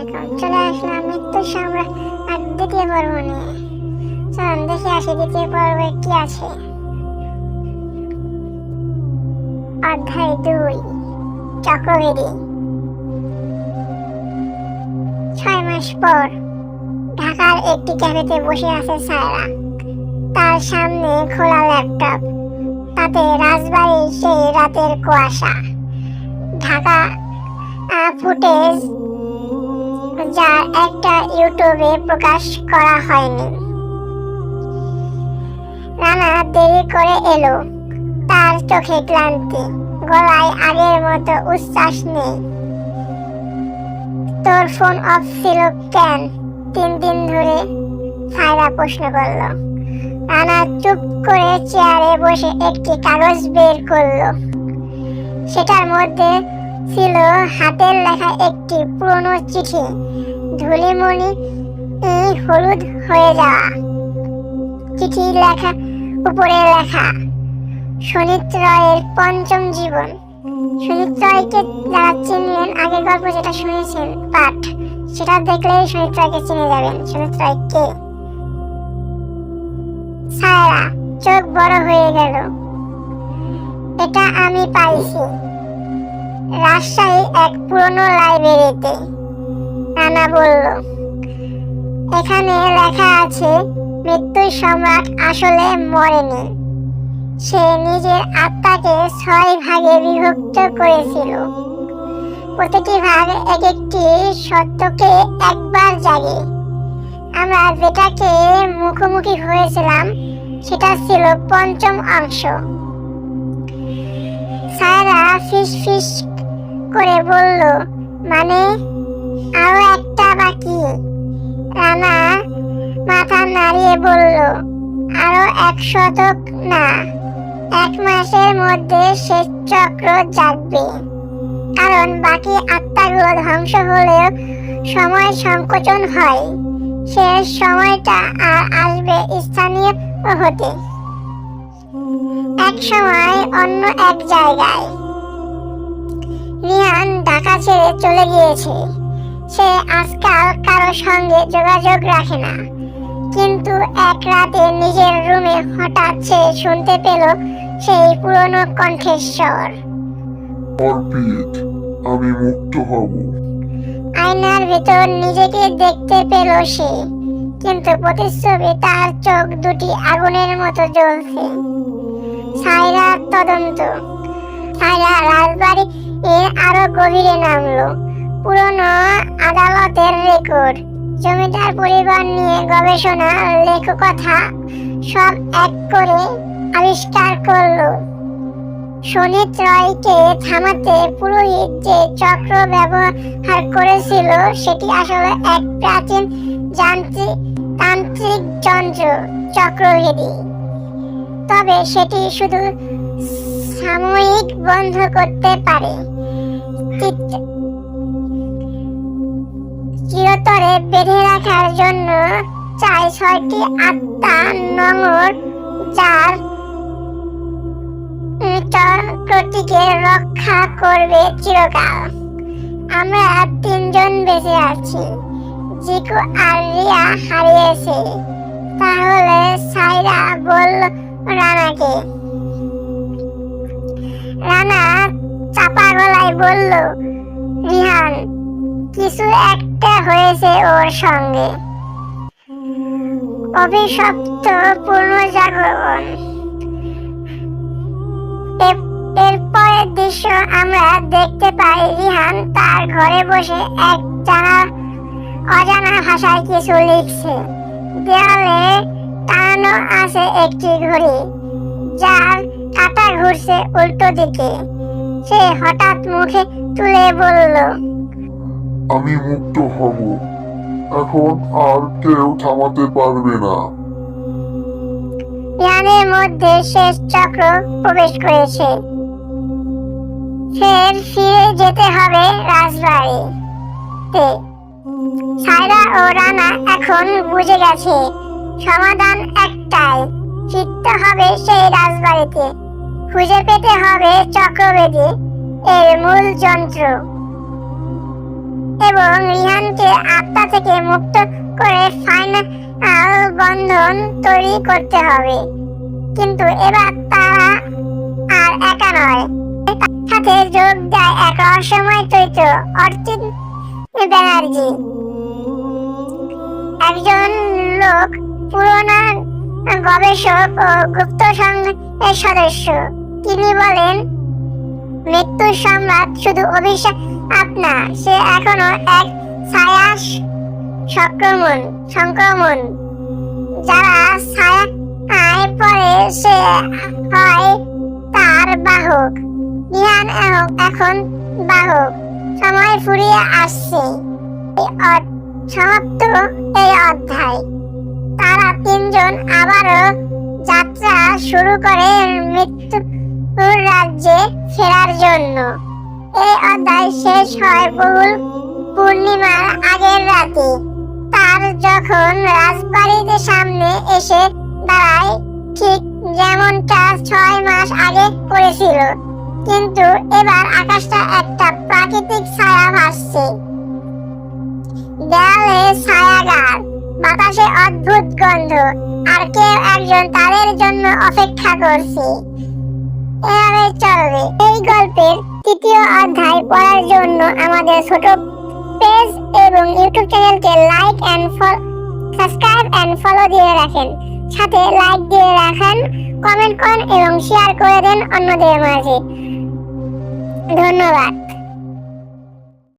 এখন চলে আসলাম মৃত্যু সম্রাট আর দ্বিতীয় পর্ব নিয়ে। চলুন, দেখে আসি দ্বিতীয় পর্বে কি আছে। অধ্যায় দুই চক্রবেদী ছয় মাস পর ঢাকার একটি ক্যাফেতে বসে আছে সায়রা। তার সামনে খোলা ল্যাপটপ। তাতে রাজবাড়ির সেই রাতের কুয়াশা। ঢাকা ফুটেজ যা একটা ইউটিউবে প্রকাশ করা হয়নি। রানা দেরি করে এলো। তার চোখে ক্লান্তি। গলায় আগের মতো উচ্ছ্বাস নেই। তোর ফোন অফ ছিল কেন? তিন দিন ধরে সায়রা প্রশ্ন করল। রানা চুপ করে চেয়ারে বসে একটি কাগজ বের করল। সেটার মধ্যে ছিল হাতের লেখা একটি পুরনো চিঠি। ধুলিমণি হলুদ হয়ে যাওয়া। চিঠি লেখা, উপরে লেখা, সুনীত রয়ের পঞ্চম জীবন। সুনীত রয়কে যারা চিনলেন, আগের গল্প যেটা শুনেছেন, পাঠ, সেটা দেখলেই সুনীত রয়কে চিনে যাবেন। সুনীত রয় কে? সায়রা, চোখ বড় হয়ে গেল। এটা আমি পাইছি। রাজশাহী এক পুরনো লাইব্রেরিতে। রানা বলল, এখানে লেখা আছে, মৃত্যুর সম্রাট আসলে মরেনি। সে নিজের আত্মাকে ছয় ভাগে বিভক্ত করেছিল। প্রতিটি ভাগ এক একটি সত্যকে একবার জাগে। আমরা যেটাকে মুখোমুখি হয়েছিলাম, সেটা ছিল পঞ্চম অংশ। সারা ফিস ফিস করে বলল মানে আরও একটা বাকি? রানা মাথা নাড়িয়ে বলল, আরও এক শতক না, এক মাসের মধ্যে শেষ চক্র জাগবে। কারণ বাকি আত্মাগুলো ধ্বংস হলেও সময় সংকোচন হয়। শেষ সময়টা আর আসবে স্থানীয় হতে। এক সময় অন্য এক জায়গায়। রিয়ান ঢাকা ছেড়ে চলে গিয়েছে। সে আজকাল কারও সঙ্গে যোগাযোগ রাখে না। কিন্তু এক রাতে নিজের রুমে হঠাৎ সে শুনতে পেল সেই পুরনো কণ্ঠেশ্বর। অর্পিত আমি মুক্ত হব। আয়নার ভিতর নিজেকে দেখতে পেল সে কিন্তু প্রতিচ্ছবি তার চোখ দুটি আগুনের মতো জ্বলছে। সায়রা তদন্ত। সায়রা রাজবাড়ি এর আরও গভীরে নামলো। পুরনো আদালতের রেকর্ড। জমিদার পরিবার নিয়ে গবেষণা, লেখকথা সব এক করে আবিষ্কার করল। সুনীত রয়কে থামাতে পুরোহিত যে চক্র ব্যবহার করেছিল, সেটি আসলে এক প্রাচীন যান্ত্রিক, তান্ত্রিক যন্ত্র, চক্রভেদী। তবে সেটি শুধু সাময়িক বন্ধ করতে পারে। চিরতরে বেঁধে রাখার জন্য চাই ছয়টি আত্মা নঙর, যার চক্রটিকে রক্ষা করবে চিরকাল। আমরা তিনজন বেঁচে আছি। জিকু আর রিয়া হারিয়েছে। তাহলে সাইরা বলল রানাকে। রানা চাপা গলায় বলল রিহান কিছু একটা হয়েছে ওর সঙ্গে। অভিশপ্ত পুনর্জাগরণ। এর- এরপরের দৃশ্য আমরা দেখতে পাই রিহান তার ঘরে বসে এক জানা, অজানা ভাষায় কিছু লিখছে। দেওয়ালে টানানো আছে একটি ঘড়ি, যার কাঁটা ঘুরছে উল্টো দিকে। সে হঠাৎ মুখে তুলে বলল আমি মুক্ত হব। এখন আর কেউ থামাতে পারবে না। জ্ঞানের মধ্যে শেষ চক্র প্রবেশ করেছে। ফের ফিরে যেতে হবে রাজবাড়িতে। সায়রা ও রানা এখন বুঝে গেছে সমাধান একটাই ফিরতে হবে সেই রাজবাড়িতে। খুঁজে পেতে হবে চক্রবেদী, এর মূল যন্ত্র। এবং রিহানকে আত্মা থেকে মুক্ত করে ফাইনাল বন্ধন তৈরি করতে হবে। কিন্তু এবার তারা আর একা নয়। সাথে যোগ দেয় এক রহস্যময় চরিত্র অর্চিত ব্যানার্জি। একজন লোক পুরোনো গবেষক ও গুপ্ত সংঘের সদস্য। তিনি বলেন, মৃত্যুর সম্রাট শুধু অভিশাপ আপনা সে এখনও এক ছায়া সংক্রমণ সংক্রমণ। যারা ছায়ায় পরে সে হয় তার বাহক। এহ- এখন বাহক। সময় ফুরিয়ে আসছে। সমাপ্ত। এই অধ্যায়। তারা তিনজন আবারও যাত্রা শুরু করে মৃত্যুর রাজ্যে ফেরার জন্য। এই অধ্যায় শেষ হয় বহুল পূর্ণিমার আগের রাতে। তার যখন রাজবাড়িতে সামনে এসে দাঁড়ায়, ঠিক যেমনটা ছয় মাস আগে করেছিল কিন্তু এবার আকাশটা একটা প্রাকৃতিক ছায়া ভাসছে। দেয়ালে ছায়াগার, বাতাসে অদ্ভুত গন্ধ, আর কেউ একজন তাদের জন্য অপেক্ষা করছে। এভাবে চলবে। এই গল্পের তৃতীয় অধ্যায় পড়ার জন্য আমাদের ছোট পেজ এবং ইউটিউব চ্যানেলকে like and follow subscribe and follow দিয়ে রাখেন। সাথে লাইক দিয়ে রাখেন কমেন্ট করেন এবং শেয়ার করে দেন অন্যদের মাঝে। ধন্যবাদ।